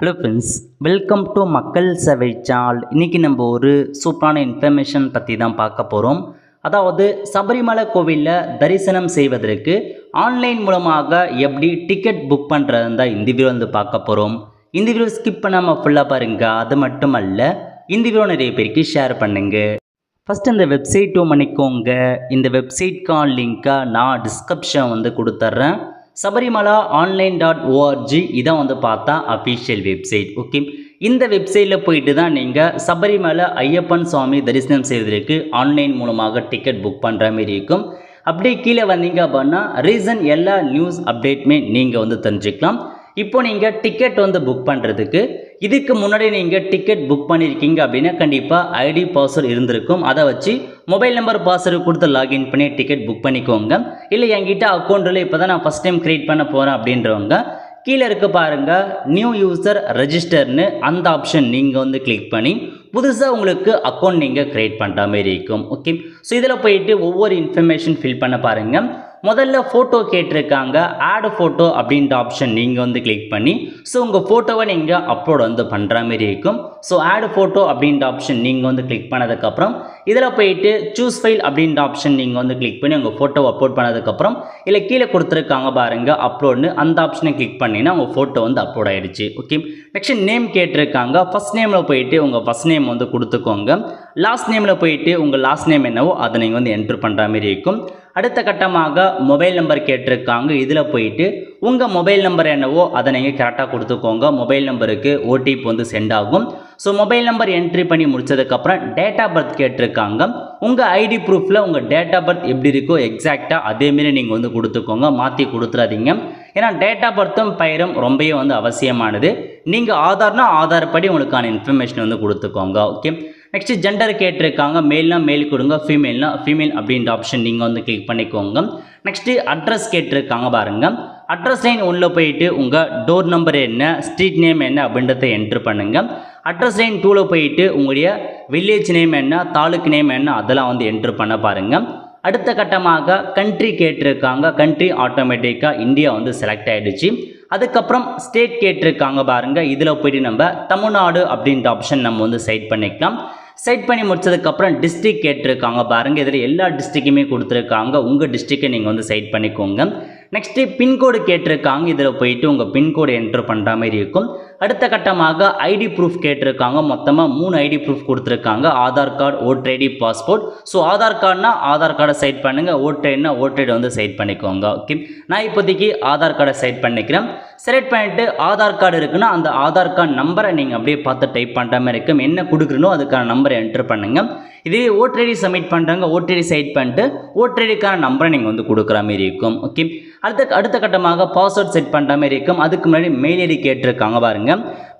Hello friends welcome to மக்கள் சேவை சால் இன்றைக்கி நம்ம ஒரு சூப்பரான இன்ஃபர்மேஷன் பற்றி தான் பார்க்க போகிறோம் அதாவது சபரிமலை கோவிலில் தரிசனம் செய்வதற்கு ஆன்லைன் மூலமாக எப்படி டிக்கெட் புக் பண்ணுறது தான் இந்த வீடியோ வந்து பார்க்க போகிறோம் இந்த வீடியோ ஸ்கிப் பண்ணாமல் ஃபுல்லாக பாருங்கள் அது மட்டும் அல்ல இந்த வீடியோ நிறைய பேருக்கு ஷேர் பண்ணுங்கள் ஃபஸ்ட் இந்த வெப்சைட் பண்ணிக்கோங்க. இந்த வெப்சைட்க்கான லிங்க்கை நான் டிஸ்கிரிப்ஷன் வந்து கொடுத்துட்றேன் சபரிமலா ஆன்லைன் டாட் ஓஆர்ஜி இதான் வந்து பார்த்தா அஃபிஷியல் வெப்சைட் ஓகே இந்த வெப்சைட்டில் போயிட்டு தான் நீங்கள் சபரிமலை ஐயப்பன் சுவாமி தரிசனம் செய்வதற்கு ஆன்லைன் மூலமாக டிக்கெட் புக் பண்ணுற மாதிரி இருக்கும். அப்படியே கீழே வந்தீங்க அப்படின்னா ரீசன் எல்லா நியூஸ் அப்டேட்டுமே நீங்கள் வந்து தெரிஞ்சுக்கலாம். இப்போ நீங்கள் டிக்கெட் வந்து புக் பண்ணுறதுக்கு இதுக்கு முன்னாடி நீங்கள் டிக்கெட் புக் பண்ணியிருக்கீங்க அப்படின்னா கண்டிப்பாக ஐடி பாஸ்வேர்டு இருந்திருக்கும். அதை வச்சு மொபைல் நம்பர் பாஸ்வேர்டு கொடுத்து லாகின் பண்ணி டிக்கெட் புக் பண்ணிக்கோங்க. இல்லை என்கிட்ட அக்கௌண்ட்டில் இப்போ தான் நான் ஃபஸ்ட் டைம் க்ரியேட் பண்ண போகிறேன் அப்படின்றவங்க கீழே இருக்க பாருங்கள் நியூ யூசர் ரெஜிஸ்டர்னு அந்த ஆப்ஷன் நீங்கள் வந்து கிளிக் பண்ணி புதுசாக உங்களுக்கு அக்கௌண்ட் நீங்கள் க்ரியேட் பண்ணுற மாதிரி இருக்கும். ஓகே ஸோ இதில் போயிட்டு ஒவ்வொரு இன்ஃபர்மேஷன் ஃபில் பண்ண பாருங்கள் முதல்ல ஃபோட்டோ கேட்டிருக்காங்க ஆட் ஃபோட்டோ அப்படின்ற ஆப்ஷன் நீங்கள் வந்து கிளிக் பண்ணி ஸோ உங்கள் ஃபோட்டோவை நீங்கள் அப்லோட் வந்து பண்ணுற மாதிரி இருக்கும். ஸோ ஆட் ஃபோட்டோ அப்படின்ற ஆப்ஷன் நீங்கள் வந்து கிளிக் பண்ணதுக்கப்புறம் இதில் போயிட்டு சூஸ் ஃபைல் அப்படின்ற ஆப்ஷன் நீங்கள் வந்து கிளிக் பண்ணி உங்கள் ஃபோட்டோ அப்லோட் பண்ணதுக்கப்புறம் இல்லை கீழே கொடுத்துருக்காங்க பாருங்கள் அப்லோட்னு அந்த ஆப்ஷனை கிளிக் பண்ணிங்கன்னா உங்கள் ஃபோட்டோ வந்து அப்லோட் ஆகிடுச்சு ஓகே நெக்ஸ்ட் நேம் கேட்டிருக்காங்க. ஃபஸ்ட் நேமில் போயிட்டு உங்கள் ஃபஸ்ட் நேம் வந்து கொடுத்துக்கோங்க. லாஸ்ட் நேமில் போயிட்டு உங்கள் லாஸ்ட் நேம் என்னவோ அதை நீங்கள் வந்து என்ட்ரு பண்ணுற மாதிரி இருக்கும். அடுத்த கட்டமாக மொபைல் நம்பர் கேட்டிருக்காங்க. இதில் போயிட்டு உங்கள் மொபைல் நம்பர் என்னவோ அதை நீங்கள் கரெக்டாக கொடுத்துக்கோங்க. மொபைல் நம்பருக்கு ஓடிபி வந்து சென்ட் ஆகும். ஸோ மொபைல் நம்பர் என்ட்ரி பண்ணி முடிச்சதுக்கப்புறம் டேட் ஆஃப் பர்த் கேட்டிருக்காங்க. உங்கள் ஐடி ப்ரூஃபில் உங்கள் டேட் ஆஃப் பர்த் எப்படி இருக்கோ எக்ஸாக்டாக அதேமாரி நீங்கள் வந்து கொடுத்துக்கோங்க. மாற்றி கொடுத்துறாதீங்க. ஏன்னா டேட் ஆஃப் பர்த்தும் பெயரும் ரொம்பவே வந்து அவசியமானது. நீங்கள் ஆதார்னா ஆதார் படி உங்களுக்கான இன்ஃபர்மேஷன் வந்து கொடுத்துக்கோங்க. ஓகே நெக்ஸ்ட் ஜெண்டர் கேட்டிருக்காங்க. மேல்னா மேல் கொடுங்க. ஃபீமேல்னா ஃபீமேல் அப்படின்ற ஆப்ஷன் நீங்கள் வந்து கிளிக் பண்ணிக்கோங்க. நெக்ஸ்ட்டு அட்ரஸ் கேட்டிருக்காங்க பாருங்கள் அட்ரஸ் லைன் உள்ளே போயிட்டு உங்கள் டோர் நம்பர் என்ன ஸ்ட்ரீட் நேம் என்ன அப்படின்றத என்ட்ரு பண்ணுங்கள் அட்ரஸ் லைன் டூவில் போயிட்டு உங்களுடைய வில்லேஜ் நேம் என்ன தாலுக்கு நேம் என்ன அதெல்லாம் வந்து என்ட்ரு பண்ண பாருங்கள் அடுத்த கட்டமாக கண்ட்ரி கேட்டிருக்காங்க. கண்ட்ரி ஆட்டோமேட்டிக்காக இந்தியா வந்து செலக்ட் ஆகிடுச்சு அதுக்கப்புறம் ஸ்டேட் கேட்டிருக்காங்க பாருங்கள் இதில் போயிட்டு நம்ம தமிழ்நாடு அப்படின்ற ஆப்ஷன் நம்ம வந்து செட் பண்ணிக்கலாம். செட் பண்ணி முடிச்சதுக்கப்புறம் டிஸ்ட்ரிக் கேட்டிருக்காங்க பாருங்கள் இதில் எல்லா டிஸ்ட்ரிக்குமே கொடுத்துருக்காங்க. உங்கள் டிஸ்ட்ரிக்கை நீங்கள் வந்து செட் பண்ணிக்கோங்க. நெக்ஸ்ட்டு பின்கோடு கேட்டிருக்காங்க. இதில் போயிட்டு உங்கள் பின்கோடு என்ட்ரு பண்ணுற மாதிரி இருக்கும். அடுத்த கட்டமாக ஐடி ப்ரூஃப் கேட்டிருக்காங்க. மொத்தமாக மூணு ஐடி ப்ரூஃப் கொடுத்துருக்காங்க. Aadhaar card voter ID passport so Aadhaar கார்டுனா Aadhaar கார்டை சைட் பண்ணுங்கள் ஓட்டர் ஐடினா ஓட்டர் ஐடி வந்து சைட் பண்ணிக்கோங்க. ஓகே நான் இப்போதைக்கு ஆதார் கார்டை சைட் பண்ணிக்கிறேன். செலக்ட் பண்ணிவிட்டு ஆதார் கார்டு இருக்குன்னா அந்த ஆதார் கார்டு நம்பரை நீங்கள் அப்படியே பார்த்து டைப் பண்ணுற மாதிரி இருக்கும். என்ன கொடுக்குறனோ அதுக்கான நம்பரை என்ட்ரு பண்ணுங்கள் இதுவே ஓட்டர் ஐடி சப்மிட் பண்ணுறாங்க ஓட்டர் ஐடி சைட் பண்ணிட்டு ஓட்டர் ஐடிக்கான நம்பரை நீங்கள் வந்து கொடுக்குற மாதிரி இருக்கும். ஓகே அடுத்த அடுத்த கட்டமாக பாஸ்வேர்ட் செட் பண்ணுற மாதிரி இருக்கும். அதுக்கு முன்னாடி மெயில் ஐடி கேட்டிருக்காங்க பாருங்கள்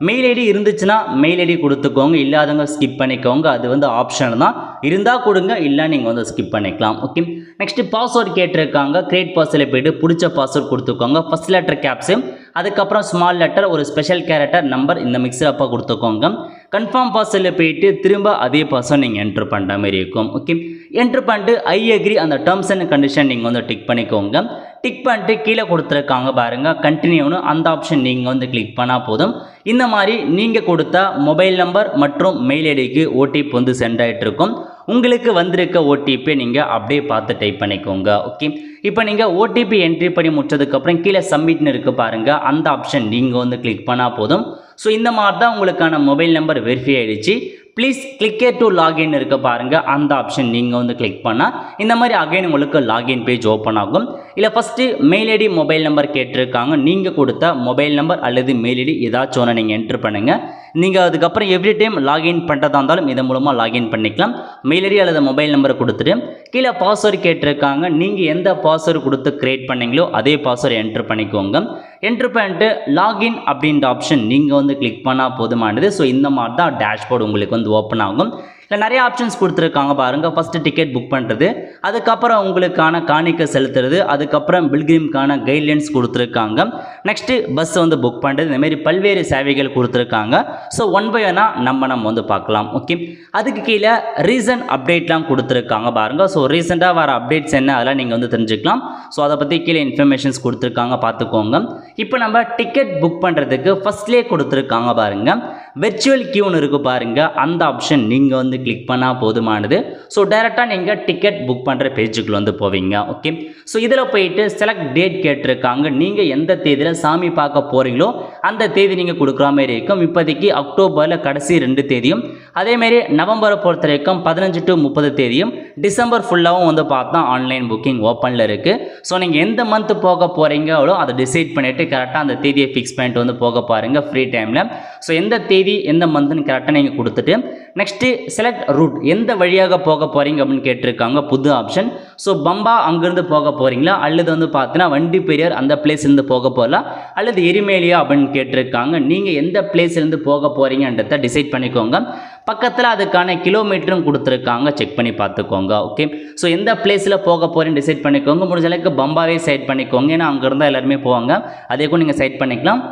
மெயில் ஐடி இருந்துச்சுன்னா மெயில் ஐடி கொடுத்துக்கோங்க. இல்லாதவங்க ஸ்கிப் பண்ணிக்கோங்க. அது வந்து ஆப்ஷன் தான். இருந்தால் கொடுங்க. இல்லை நீங்கள் வந்து ஸ்கிப் பண்ணிக்கலாம். ஓகே நெக்ஸ்ட்டு பாஸ்வேர்ட் கேட்டிருக்காங்க. கிரியேட் பாஸ்வேர்டில் போய்ட்டு பிடிச்ச பாஸ்வேர்ட் கொடுத்துக்கோங்க. ஃபஸ்ட் லெட்டர் கேப்ஸு அதுக்கப்புறம் ஸ்மால் லெட்டர் ஒரு ஸ்பெஷல் கேரக்டர் நம்பர் இந்த மிக்சர் அப்போ கொடுத்துக்கோங்க. கன்ஃபார்ம் பாஸ்வேர்டில் போயிட்டு திரும்ப அதே பாஸ்வேர்ட் நீங்கள் என்ட்ரு பண்ணுற மாதிரி இருக்கும். ஓகே என்ட்ரு பண்ணிட்டு ஐ அக்ரி அந்த டேர்ம்ஸ் அண்ட் கண்டிஷன் நீங்கள் வந்து டிக் பண்ணிக்கோங்க. டிக் பண்ணிட்டு கீழே கொடுத்துருக்காங்க பாருங்கள் கண்டினியூன்னு அந்த ஆப்ஷன் நீங்கள் வந்து கிளிக் பண்ணால் போதும். இந்த மாதிரி நீங்கள் கொடுத்த மொபைல் நம்பர் மற்றும் மெயில் ஐடிக்கு ஓடிபி வந்து சென்ட் ஆகிட்டு இருக்கும். உங்களுக்கு வந்திருக்க ஓடிபியை நீங்கள் அப்படியே பார்த்து டைப் பண்ணிக்கோங்க ஓகே இப்போ நீங்கள் ஓடிபி என்ட்ரி பண்ணி முடிச்சதுக்கப்புறம் கீழே சப்மிட்னு இருக்குது பாருங்கள் அந்த ஆப்ஷன் நீங்கள் வந்து கிளிக் பண்ணால் போதும். ஸோ இந்த மாதிரி தான் உங்களுக்கான மொபைல் நம்பர் வெரிஃபை ஆகிடுச்சு ப்ளீஸ் கிளிக்கே டு லாகின் இருக்க பாருங்கள் அந்த ஆப்ஷன் நீங்கள் வந்து கிளிக் பண்ணால் இந்த மாதிரி அகைன் உங்களுக்கு லாகின் பேஜ் ஓப்பன் ஆகும். இல்லை first mail ID mobile number கேட்டிருக்காங்க. நீங்கள் கொடுத்த மொபைல் நம்பர் அல்லது மெயில் ஐடி ஏதாச்சும் ஒன்று நீங்கள் என்ட்ரு பண்ணுங்கள் நீங்கள் அதுக்கப்புறம் எவ்ரி டைம் லாகின் பண்ணுறதா இருந்தாலும் இதன் மூலமாக லாகின் பண்ணிக்கலாம். மெயில் ஐடி அல்லது மொபைல் நம்பரை கொடுத்துட்டு கீழே பாஸ்வேர்டு கேட்டிருக்காங்க. நீங்கள் எந்த பாஸ்வேர்டு கொடுத்து க்ரியேட் பண்ணீங்களோ அதே பாஸ்வேர்டு என்ட்ரு பண்ணிக்கோங்க. என்ட்ரு பண்ணிட்டு லாகின் அப்படின்ற ஆப்ஷன் நீங்கள் வந்து கிளிக் பண்ணால் போதுமானது. ஸோ இந்த மாதிரி தான் டேஷ்போர்டு உங்களுக்கு வந்து ஓப்பன் ஆகும். இல்லை நிறைய ஆப்ஷன்ஸ் கொடுத்துருக்காங்க பாருங்கள் ஃபஸ்ட்டு டிக்கெட் புக் பண்ணுறது அதுக்கப்புறம் உங்களுக்கான காணிக்கை செலுத்துறது. அதுக்கப்புறம் பில்கிரிம்கான கைட்லைன்ஸ் கொடுத்துருக்காங்க. நெக்ஸ்ட்டு பஸ் வந்து புக் பண்ணுறது இந்தமாரி பல்வேறு சேவைகள் கொடுத்துருக்காங்க. ஸோ ஒன் பை ஒன்னாக நம்ம நம்ம வந்து பார்க்கலாம். ஓகே அதுக்கு கீழே ரீசன்ட் அப்டேட்லாம் கொடுத்துருக்காங்க பாருங்கள் ஸோ ரீசெண்டாக வர அப்டேட்ஸ் என்ன? அதெல்லாம் நீங்கள் வந்து தெரிஞ்சுக்கலாம். ஸோ அதை பற்றி கீழே இன்ஃபர்மேஷன்ஸ் கொடுத்துருக்காங்க. பார்த்துக்கோங்க. இப்போ நம்ம டிக்கெட் புக் பண்ணுறதுக்கு ஃபஸ்ட்லேயே கொடுத்துருக்காங்க பாருங்கள் வெர்ச்சுவல் கியூன்னு இருக்குது பாருங்கள் அந்த ஆப்ஷன் நீங்கள் வந்து கிளிக் பண்ணால் போதுமானது. ஸோ டைரெக்டாக நீங்கள் டிக்கெட் புக் பண்ணுற பேஜுக்குள்ள வந்து போவீங்க. ஓகே ஸோ இதில் போயிட்டு செலக்ட் டேட் கேட்டிருக்காங்க. நீங்கள் எந்த தேதியில் சாமி பார்க்க போகிறீங்களோ அந்த தேதி நீங்கள் கொடுக்குற மாதிரி இருக்கும். இப்போதைக்கு அக்டோபரில் கடைசி ரெண்டு தேதியும் அதேமாரி நவம்பரை பொறுத்த வரைக்கும் பதினஞ்சு டு முப்பது தேதியும் டிசம்பர் ஃபுல்லாகவும் வந்து பார்த்தா ஆன்லைன் புக்கிங் ஓப்பனில் இருக்குது ஸோ நீங்கள் எந்த மந்த் போக போகிறீங்களோ அதை டிசைட் பண்ணிவிட்டு கரெக்டாக அந்த தேதியை ஃபிக்ஸ் பண்ணிட்டு வந்து போக பாருங்கள் ஃப்ரீ டைமில் ஸோ எந்த தேதி எந்த மந்த்னு கரெக்டாக நீங்கள் கொடுத்துட்டு நெக்ஸ்ட்டு செலக்ட் ரூட் எந்த வழியாக போக போகிறீங்க அப்படின்னு கேட்டிருக்காங்க. புது ஆப்ஷன் ஸோ பம்பா அங்கேருந்து போக போகிறீங்களா அல்லது வந்து பார்த்தீங்கன்னா வண்டி பெரியார் அந்த பிளேஸ்லேருந்து போக போகலாம் அல்லது எரிமேலியா அப்படின்னு கேட்டிருக்காங்க. நீங்கள் எந்த பிளேஸ்லேருந்து போக போகிறீங்கன்றத டிசைட் பண்ணிக்கோங்க. பக்கத்தில் அதுக்கான கிலோமீட்டரும் கொடுத்துருக்காங்க. செக் பண்ணி பார்த்துக்கோங்க. ஓகே ஸோ எந்த பிளேஸில் போக போகிறேன்னு டிசைட் பண்ணிக்கோங்க. முடிஞ்ச அளவுக்கு பம்பாவே சைட் பண்ணிக்கோங்க. ஏன்னா அங்கேருந்தால் எல்லாருமே போவாங்க. அதே கூட நீங்கள் சைட் பண்ணிக்கலாம்.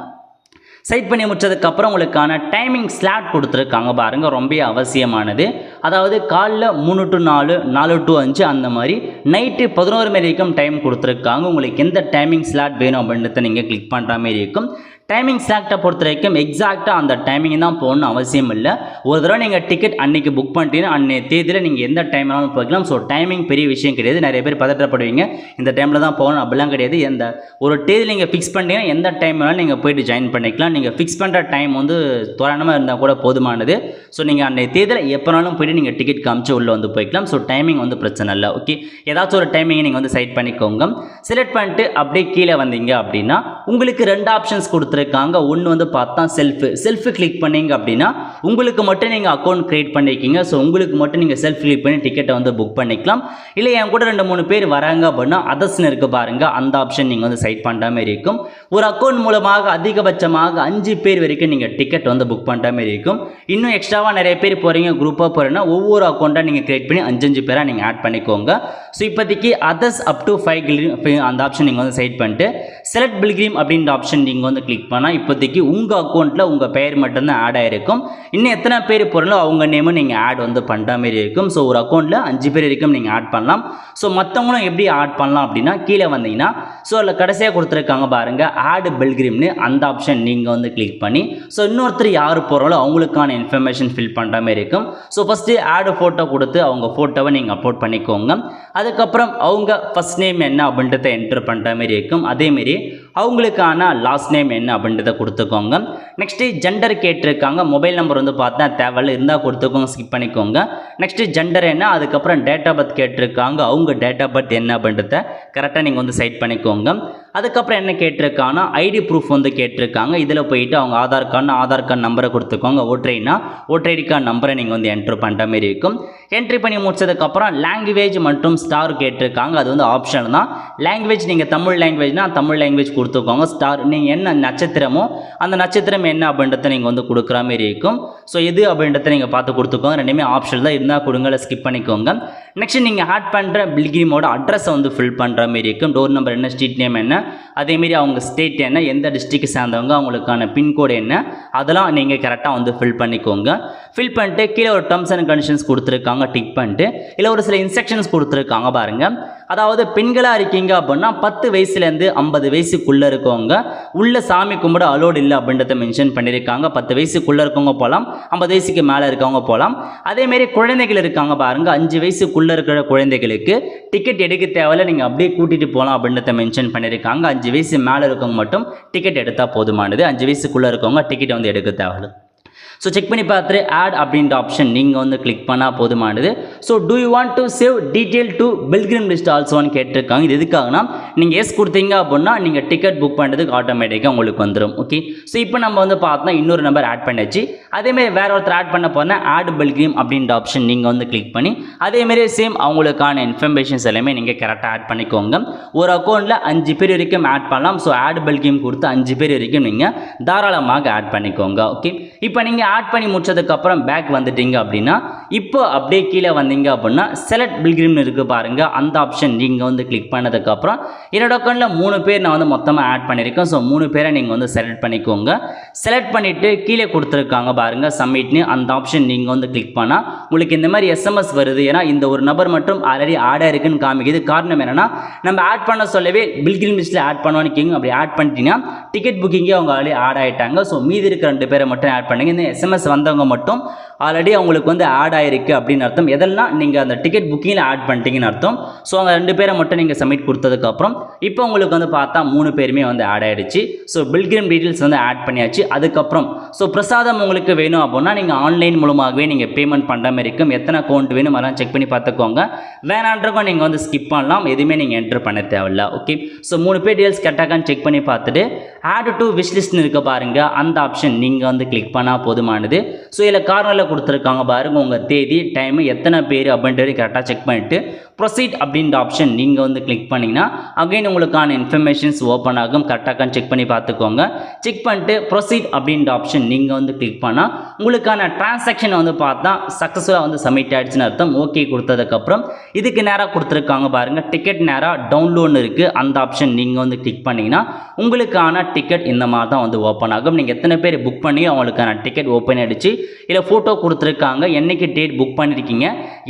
சைட் பண்ணி முடிச்சதுக்கப்புறம் உங்களுக்கான டைமிங் ஸ்லாட் கொடுத்துருக்காங்க பாருங்கள் ரொம்ப அவசியமானது. அதாவது காலைல மூணு டு நாலு நாலு டு அஞ்சு அந்த மாதிரி நைட்டு பதினோரு மணி வரைக்கும் டைம் கொடுத்துருக்காங்க. உங்களுக்கு எந்த டைமிங் ஸ்லாட் வேணும் அப்படின்றத நீங்கள் கிளிக் பண்ணுற மாதிரி இருக்கும். டைமிங் ஸ்லாட்டை பொறுத்த வரைக்கும் எக்ஸாக்டாக அந்த டைமிங் தான் போகணும்னு அவசியம் இல்லை. ஒரு தடவை நீங்கள் டிக்கெட் அன்றைக்கி புக் பண்ணிட்டீங்கன்னா அன்றைய தேதியில் நீங்கள் எந்த டைம் வேணாலும் போய்க்கலாம். ஸோ டைமிங் பெரிய விஷயம் கிடையாது. நிறைய பேர் பதற்றப்படுவீங்க. இந்த டைமில் தான் போகணும் அப்படிலாம் கிடையாது. எந்த ஒரு தேதி நீங்கள் ஃபிக்ஸ் பண்ணிட்டீங்கன்னா எந்த டைம் வேணாலும் நீங்கள் போயிட்டு ஜாயின் பண்ணிக்கலாம். நீங்கள் ஃபிக்ஸ் பண்ணுற டைம் வந்து தோராயமாக இருந்தால் கூட போதுமானது. ஸோ நீங்கள் அன்றைய தேதியில் எப்போனாலும் போயிட்டு நீங்கள் டிக்கெட் காமிச்சு உள்ளே வந்து போய்க்கலாம். ஸோ டைமிங் வந்து பிரச்சனை இல்லை. ஓகே ஏதாச்சும் ஒரு டைமிங்கை நீங்கள் வந்து செலக்ட் பண்ணிக்கோங்க. செலக்ட் பண்ணிட்டு அப்படியே கீழே வந்தீங்க அப்படின்னா உங்களுக்கு ரெண்டு ஆப்ஷன்ஸ் கொடுத்துருக்காங்க ஒன்று வந்து பார்த்தா செல்ஃபு செல்ஃபு கிளிக் பண்ணீங்க அப்படின்னா உங்களுக்கு மட்டும் நீங்கள் அக்கௌண்ட் க்ரியேட் பண்ணியிருக்கீங்க ஸோ உங்களுக்கு மட்டும் நீங்கள் செல்ஃப் கிளிக் பண்ணி டிக்கெட்டை வந்து புக் பண்ணிக்கலாம். இல்லை என் கூட ரெண்டு மூணு பேர் வராங்க அப்படின்னா அதர்ஸ்னு இருக்கு பாருங்க. அந்த ஆப்ஷன் நீங்கள் வந்து சைட் பண்ணுற மாதிரி இருக்கும். ஒரு அக்கௌண்ட் மூலமாக அதிகபட்சமாக அஞ்சு பேர் வரைக்கும் நீங்கள் டிக்கெட் வந்து புக் பண்ணுற மாதிரி இருக்கும். இன்னும் எக்ஸ்ட்ராவாக நிறைய பேர் போகிறீங்க குரூப்பாக போகிறீங்கன்னா ஒவ்வொரு அக்கௌண்ட்டாக நீங்கள் க்ரியேட் பண்ணி அஞ்சு பேராக நீங்கள் ஆட் பண்ணிக்கோங்க. ஸோ இப்போதைக்கு அதர்ஸ் அப் டு ஃபைவ் அந்த ஆப்ஷன் நீங்கள் வந்து செட் பண்ணிட்டு செலக்ட் பில்கிரீம் அப்படின்ற ஆப்ஷன் நீங்கள் வந்து கிளிக் பண்ணால் இப்போதைக்கு உங்கள் அக்கௌண்ட்டில் உங்கள் பெயர் மட்டும்தான் ஆட் ஆகிருக்கும் இன்னும் எத்தனை பேர் போகிறீங்களோ அவங்க நேமும் நீங்கள் ஆட் வந்து பண்ணுற மாதிரி இருக்கும். ஸோ ஒரு அக்கௌண்ட்டில் அஞ்சு பேர் வரைக்கும் நீங்கள் ஆட் பண்ணலாம். ஸோ மற்றவங்களும் எப்படி ஆட் பண்ணலாம் அப்படின்னா கீழே வந்தீங்கன்னா ஸோ அதில் கடைசியாக கொடுத்துருக்காங்க பாருங்கள் ஆடு பெல்கிரிம்னு அந்த ஆப்ஷன் நீங்கள் வந்து கிளிக் பண்ணி ஸோ இன்னொருத்தர் யார் போகிறாங்களோ அவங்களுக்கான இன்ஃபர்மேஷன் ஃபில் பண்ணுற மாதிரி இருக்கும். ஸோ ஃபஸ்ட்டு ஆடு ஃபோட்டோ கொடுத்து அவங்க ஃபோட்டோவை நீங்கள் அப்லோட் பண்ணிக்கோங்க. அதுக்கப்புறம் அவங்க ஃபஸ்ட் நேம் என்ன அப்படின்றத என்டர் பண்ணுற மாதிரி இருக்கும். அதேமாரி அவங்களுக்கான லாஸ்ட் நேம் என்ன அப்படின்றத கொடுத்துக்கோங்க. நெக்ஸ்ட்டு ஜெண்டர் கேட்டிருக்காங்க. மொபைல் நம்பர் வந்து பார்த்தா தேவையில்ல. இருந்தால் கொடுத்துக்கோங்க ஸ்கிப் பண்ணிக்கோங்க. நெக்ஸ்ட்டு ஜெண்டர் என்ன? அதுக்கப்புறம் டேட் ஆஃப் பர்த் கேட்டிருக்காங்க. அவங்க டேட் ஆஃப் பர்த் என்ன அப்படின்றத கரெக்டாக நீங்கள் வந்து செட் பண்ணிக்கோங்க. அதுக்கப்புறம் என்ன கேட்டிருக்காங்கன்னா ஐடி ப்ரூஃப் வந்து கேட்டிருக்காங்க. இதில் போயிட்டு அவங்க ஆதார் கார்டு ஆதார் கார்டு நம்பரை கொடுத்துக்கோங்க. ஓட்டரைனா ஓட்டர் ஐடி கார்டு நம்பரை நீங்கள் வந்து என்ட்ரு பண்ணுற மாதிரி இருக்கும். என்ட்ரி பண்ணி முடிச்சதுக்கப்புறம் லாங்குவேஜ் மற்றும் ஸ்டார் கேட்டிருக்காங்க. அது வந்து ஆப்ஷன் தான். லாங்குவேஜ் நீங்கள் தமிழ் லாங்குவேஜ்னால் தமிழ் லாங்குவேஜ் கொடுத்துக்கோங்க. ஸ்டார் நீங்கள் என்ன நட்சத்திரமோ அந்த நட்சத்திரம் என்ன அப்படின்றத நீங்கள் வந்து கொடுக்குற மாதிரி இருக்கும். ஸோ எது அப்படின்றத நீங்கள் பார்த்து கொடுத்துக்கோங்க. ரெண்டுமே ஆப்ஷன் தான். இருந்தால் கொடுங்க இல்லை ஸ்கிப் பண்ணிக்கோங்க. நெக்ஸ்ட் நீங்கள் ஆட் பண்ணுற பில்கிரிமோட அட்ரஸை வந்து ஃபில் பண்ணுற மாரி இருக்கும் டோர் நம்பர் என்ன ஸ்ட்ரீட் நேம் என்ன அதேமாரி அவங்க ஸ்டேட் என்ன எந்த டிஸ்ட்ரிக்ட் சேர்ந்தவங்க அவங்களுக்கான பின்கோடு என்ன அதெல்லாம் நீங்கள் கரெக்டாக வந்து ஃபில் பண்ணிக்கோங்க. ஃபில் பண்ணிட்டு கீழே ஒரு டர்ம்ஸ் அண்ட் கண்டிஷன்ஸ் கொடுத்துருக்காங்க டிக் பண்ணிட்டு இல்லை ஒரு சில இன்ஸ்ட்ரக்ஷன்ஸ் கொடுத்துருக்காங்க பாருங்கள் அதாவது பெண்களாக இருக்கீங்க அப்படின்னா பத்து வயசுலேருந்து ஐம்பது வயசுக்குள்ளே இருக்கவங்க உள்ளே சாமி கும்பிட அலோடு இல்லை அப்படின்றத மென்ஷன் பண்ணியிருக்காங்க பத்து வயசுக்குள்ளே இருக்கவங்க போகலாம் ஐம்பது வயசுக்கு மேலே இருக்கவங்க போகலாம் அதேமாரி குழந்தைகள் இருக்காங்க பாருங்கள் அஞ்சு வயசுக்குள்ளே இருக்கிற குழந்தைகளுக்கு டிக்கெட் எடுக்க தேவையில்ல. நீங்கள் அப்படியே கூட்டிகிட்டு போகலாம் அப்படின்றத மென்ஷன் பண்ணியிருக்காங்க. அஞ்சு வயசு மேலே இருக்கவங்க மட்டும் டிக்கெட் எடுத்தால் போதுமானது. அஞ்சு வயசுக்குள்ளே இருக்கவங்க டிக்கெட் வந்து எடுக்க தேவையில்ல. ஸோ செக் பண்ணி பார்த்துட்டு ஆட் அப்படின்ற ஆப்ஷன் நீங்கள் வந்து கிளிக் பண்ணால் போதுமானது. So do you want to save detail to pilgrim list ஆல்சோன்னு கேட்டிருக்காங்க. இது எதுக்காகனா நீங்கள் எஸ் கொடுத்தீங்க அப்படின்னா நீங்கள் டிக்கெட் புக் பண்ணுறதுக்கு ஆட்டோமேட்டிக்காக உங்களுக்கு வந்துடும் ஓகே ஸோ இப்போ நம்ம வந்து பார்த்தோன்னா இன்னொரு நம்பர் ஆட் பண்ணியாச்சு. அதேமாரி வேறு ஒருத்தர் ஆட் பண்ண போனால் ஆட் பில்கிரிம் அப்படின்ற ஆப்ஷன் நீங்கள் வந்து கிளிக் பண்ணி அதேமாரி சேம் அவங்களுக்கான இன்ஃபர்மேஷன்ஸ் எல்லாமே நீங்கள் கரெக்டாக ஆட் பண்ணிக்கோங்க. ஒரு அக்கௌண்ட்டில் அஞ்சு பேர் வரைக்கும் ஆட் பண்ணலாம். ஸோ ஆட் பில்கிரிம் கொடுத்து அஞ்சு பேர் வரைக்கும் நீங்கள் தாராளமாக ஆட் பண்ணிக்கோங்க. ஓகே இப்போ நீங்கள் ஆட் பண்ணி முடிச்சதுக்கப்புறம் பேக் வந்துட்டீங்க அப்படின்னா இப்போ அப்படியே கீழே வந்தீங்க அப்படின்னா செலக்ட் பில்கிரிம்னு இருக்குது பாருங்கள் அந்த ஆப்ஷன் நீங்கள் வந்து கிளிக் பண்ணதுக்கப்புறம் என்னோட அக்கௌண்ட்டில் மூணு பேர் நான் வந்து மொத்தமாக ஆட் பண்ணியிருக்கேன். ஸோ மூணு பேரை நீங்கள் வந்து செலக்ட் பண்ணிக்கோங்க. செலக்ட் பண்ணிவிட்டு கீழே கொடுத்துருக்காங்க பாருங்கள் சப்மிட்னு அந்த ஆப்ஷன் நீங்கள் வந்து கிளிக் பண்ணால் உங்களுக்கு இந்த மாதிரி எஸ்எம்எஸ் வருது. ஏன்னா இந்த ஒரு நபர் மட்டும் ஆல்ரெடி ஆட் ஆயிருக்குன்னு காமிக்குது. காரணம் என்னன்னா நம்ம ஆட் பண்ண சொல்லவே பில்கிரிம் லிஸ்ட்டில் ஆட் பண்ணுவான்னு கேங்க அப்படி ஆட் பண்ணிட்டீங்கன்னா டிக்கெட் புக்கிங்கே அவங்க ஆல்ரெடி ஆட் ஆகிட்டாங்க ஸோ மீதி இருக்க ரெண்டு பேரை மட்டும் ஆட் பண்ணுங்க. இந்த எஸ்எம்எஸ் வந்தவங்க மட்டும் ஆல்ரெடி அவங்களுக்கு வந்து ஆட் ஆயிருக்கு அப்படின்னு அர்த்தம். எதெல்லாம் நீங்கள் அந்த டிக்கெட் புக்கிங்கில் ஆட் பண்ணிட்டீங்கன்னு அர்த்தம். ஸோ அங்கே ரெண்டு பேரை மட்டும் நீங்கள் சப்மிட் கொடுத்ததுக்கப்புறம் இப்போ உங்களுக்கு வந்து பார்த்தா மூணு பேருமே வந்து ஆட் ஆயிடுச்சு. ஸோ பில்கிரிம் டீட்டெயில்ஸ் வந்து ஆட் பண்ணியாச்சு. அதுக்கப்புறம் ஸோ பிரசாதம் உங்களுக்கு வேணும் அப்படின்னா நீங்கள் ஆன்லைன் மூலமாகவே நீங்கள் பேமெண்ட் பண்ணுற மாதிரி இருக்கும். எத்தனை அக்கௌண்ட் வேணும் அதெல்லாம் செக் பண்ணி பார்த்துக்கோங்க. வேணான்றக்கும் நீங்கள் வந்து ஸ்கிப் பண்ணலாம். எதுவுமே நீங்கள் என்ட்ரு பண்ண தேவையில்ல. ஓகே ஸோ மூணு பேர் டீட்டெயில்ஸ் கரெக்டாக செக் பண்ணி பார்த்துட்டு ஆட் டு விஷ்லிஸ்ட்னு இருக்க பாருங்கள் அந்த ஆப்ஷன் நீங்கள் வந்து கிளிக் பண்ணால் போதுமானது. ஸோ இதில் கார்னரில் கொடுத்துருக்காங்க பாருங்கள் உங்கள் தேதி டைம் எத்தனை பேர் அப்படின்றது கரெக்டாக செக் பண்ணிவிட்டு ப்ரொசீட் அப்படின்ற ஆப்ஷன் நீங்கள் வந்து கிளிக் பண்ணிங்கன்னா அகைன் உங்களுக்கான இன்ஃபர்மேஷன்ஸ் ஓப்பன் ஆகும். கரெக்டாக செக் பண்ணி பார்த்துக்கோங்க. செக் பண்ணிட்டு ப்ரொசீட் அப்படின்ற ஆப்ஷன் நீங்கள் வந்து கிளிக் பண்ணால் உங்களுக்கான டிரான்சாக்ஷன் வந்து பார்த்தா சக்ஸஸ்ஃபுல்லாக வந்து சப்மிட் ஆயிடுச்சுன்னு அர்த்தம். ஓகே கொடுத்ததுக்கப்புறம் இதுக்கு நேராக கொடுத்துருக்காங்க பாருங்கள் டிக்கெட் நேராக டவுன்லோட்னு இருக்குது அந்த ஆப்ஷன் நீங்கள் வந்து கிளிக் பண்ணிங்கன்னா உங்களுக்கான டிக்கெட் இந்த மாதிரி தான் வந்து ஓப்பன் ஆகும். நீங்கள் எத்தனை பேர் புக் பண்ணி அவங்களுக்கான டிக்கெட் ஓப்பன் ஆகிடுச்சு இல்லை ஃபோட்டோ கொடுத்துருக்காங்க என்னைக்கு டேட் புக் பண்ணியிருக்கீங்க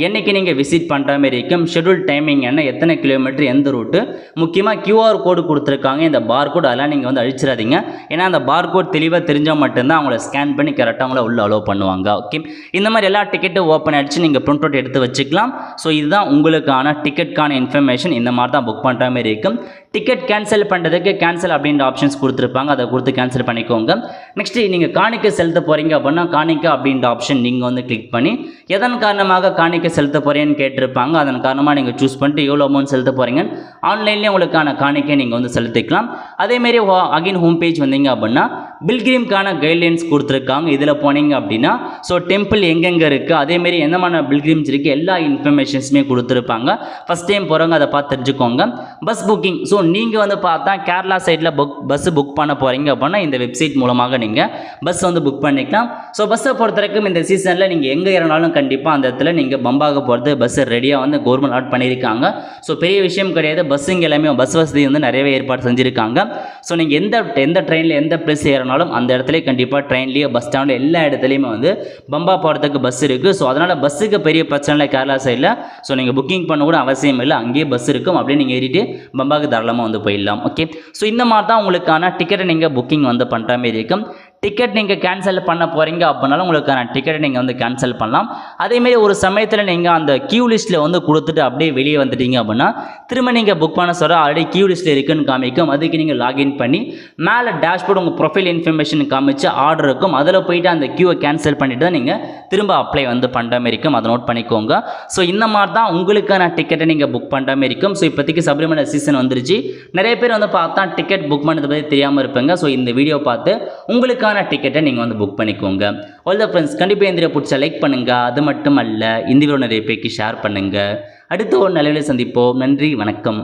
என்றைக்கு நீங்கள் விசிட் பண்ணுற மாதிரி இருக்கும். ஷெட்யூல் டைமிங் என்ன எத்தனை கிலோமீட்டர் எந்த ரூட்டு முக்கியமாக கியூஆர் கோடு கொடுத்துருக்காங்க. இந்த பார் கோட் அதெல்லாம் நீங்கள் வந்து அழிச்சிடாதீங்க. ஏன்னா அந்த பார் கோட் தெளிவாக தெரிஞ்சால் மட்டும்தான் அவங்கள ஸ்கேன் பண்ணி கரெக்டாக அவங்கள உள்ள அலோவ் பண்ணுவாங்க. ஓகே இந்த மாதிரி எல்லா டிக்கெட்டும் ஓப்பன் ஆகிடுச்சு நீங்கள் பிரிண்ட் அவுட் எடுத்து வச்சுக்கலாம். ஸோ இதுதான் உங்களுக்கான டிக்கெட்கான இன்ஃபர்மேஷன் இந்த மாதிரி தான் புக் பண்ணுற மாதிரி இருக்கும். டிக்கெட் கேன்சல் பண்ணுறதுக்கு கேன்சல் அப்படின்ற ஆப்ஷன்ஸ் கொடுத்துருப்பாங்க. அதை கொடுத்து கேன்சல் பண்ணிக்கோங்க. நெக்ஸ்ட் நீங்கள் காணிக்க செலுத்த போகிறீங்க அப்படின்னா காணிக்க அப்படின்ற ஆப்ஷன் நீங்கள் வந்து கிளிக் பண்ணி எதன் காரணமாக காணிக்க செலுத்த போகிறேன்னு கேட்டிருப்பாங்க. அதன் காரணம் காரணமாக நீங்கள் சூஸ் பண்ணிட்டு எவ்வளோ அமௌண்ட் செலுத்த போகிறீங்க ஆன்லைன்லேயே உங்களுக்கான காணிக்கை நீங்கள் வந்து செலுத்திக்கலாம். அதேமாரி அகைன் ஹோம் பேஜ் வந்தீங்க அப்படின்னா பில்கிரிம்கான கைட்லைன்ஸ் கொடுத்துருக்காங்க. இதில் போனீங்க அப்படின்னா ஸோ டெம்பிள் எங்கெங்கே இருக்குது அதேமாரி என்னமான மாதிரி பில்கிரிம்ஸ் இருக்குது எல்லா இன்ஃபர்மேஷன்ஸுமே கொடுத்துருப்பாங்க. ஃபஸ்ட் டைம் போகிறவங்க அதை பார்த்து தெரிஞ்சுக்கோங்க. பஸ் புக்கிங் ஸோ நீங்கள் வந்து பார்த்தா கேரளா சைடில் புக் பஸ் புக் பண்ண போகிறீங்க அப்படின்னா இந்த வெப்சைட் மூலமாக நீங்கள் பஸ் வந்து புக் பண்ணிக்கலாம். ஸோ பஸ்ஸை பொறுத்த வரைக்கும் இந்த சீசனில் நீங்கள் எங்கே இறங்கினாலும் கண்டிப்பாக அந்த இடத்துல நீங்கள் பம்பாக போகிறது பஸ் ரெடியாக வந்து கவர்மெண்ட் ஆட் பண்ணியிருக்காங்க. ஸோ பெரிய விஷயம் கிடையாது. பஸ்ஸுங்க எல்லாமே பஸ் வசதி வந்து நிறையவே ஏற்பாடு செஞ்சுருக்காங்க. ஸோ நீங்கள் எந்த எந்த ட்ரெயினில் எந்த பிளேஸ் ஏறினாலும் அந்த இடத்துல கண்டிப்பாக ட்ரெயின்லேயே பஸ் ஸ்டாண்டில் எல்லா இடத்துலையுமே வந்து பம்பா போகிறதுக்கு பஸ் இருக்குது ஸோ அதனால் பஸ்ஸுக்கு பெரிய பிரச்சனை இல்லை கேரளா சைடில் ஸோ நீங்கள் புக்கிங் பண்ண கூட அவசியம் இல்லை. அங்கேயே பஸ் இருக்கும். அப்படியே நீங்கள் ஏறிட்டு பம்பாக்கு தாராளமாக வந்து போயிடலாம். ஓகே ஸோ இந்த மாதிரி தான் உங்களுக்கான டிக்கெட்டை நீங்கள் புக்கிங் வந்து பண்ணுற மாதிரி இருக்கும். டிக்கெட் நீங்கள் கேன்சல் பண்ண போகிறீங்க அப்படின்னாலும் உங்களுக்கான டிக்கெட்டை நீங்கள் வந்து கேன்சல் பண்ணலாம். அதேமாரி ஒரு சமயத்தில் நீங்கள் அந்த கியூ லிஸ்ட்டில் வந்து கொடுத்துட்டு அப்படியே வெளியே வந்துட்டீங்க அப்படின்னா திரும்ப நீங்கள் புக் பண்ண சொல்ல ஆல்ரெடி கியூ லிஸ்ட்டில் இருக்குன்னு காமிக்கும். அதுக்கு நீங்கள் லாகின் பண்ணி மேலே டேஷ்போர்ட் உங்கள் ப்ரொஃபைல் இன்ஃபர்மேஷன் காமிச்சு ஆர்டர் இருக்கும். அதில் போயிட்டு அந்த கியூவை கேன்சல் பண்ணிவிட்டு தான் நீங்கள் திரும்ப அப்ளை வந்து பண்ணுற மாதிரி இருக்கும். அதை நோட் பண்ணிக்கோங்க. ஸோ இந்த மாதிரி தான் உங்களுக்கான டிக்கெட்டை நீங்கள் புக் பண்ணுற மாதிரி இருக்கும். ஸோ இப்போதைக்கு சபரிமலை சீசன் வந்துருச்சு. நிறைய பேர் வந்து பார்த்தா டிக்கெட் புக் பண்ணதை பற்றி தெரியாமல் இருப்பாங்க. ஸோ இந்த வீடியோ பார்த்து உங்களுக்கான டிக்கெட்டை நீங்கள் வந்து புக் பண்ணிக்கோங்க. ஆல் த ஃப்ரெண்ட்ஸ் கண்டிப்பாக இந்திரிய பிடிச்சா லைக் பண்ணுங்கள் அது மட்டும் அல்ல இந்த நிறைய பேருக்கு ஷேர் பண்ணுங்கள் அடுத்த ஒரு நிலையில் சந்திப்போம். நன்றி வணக்கம்.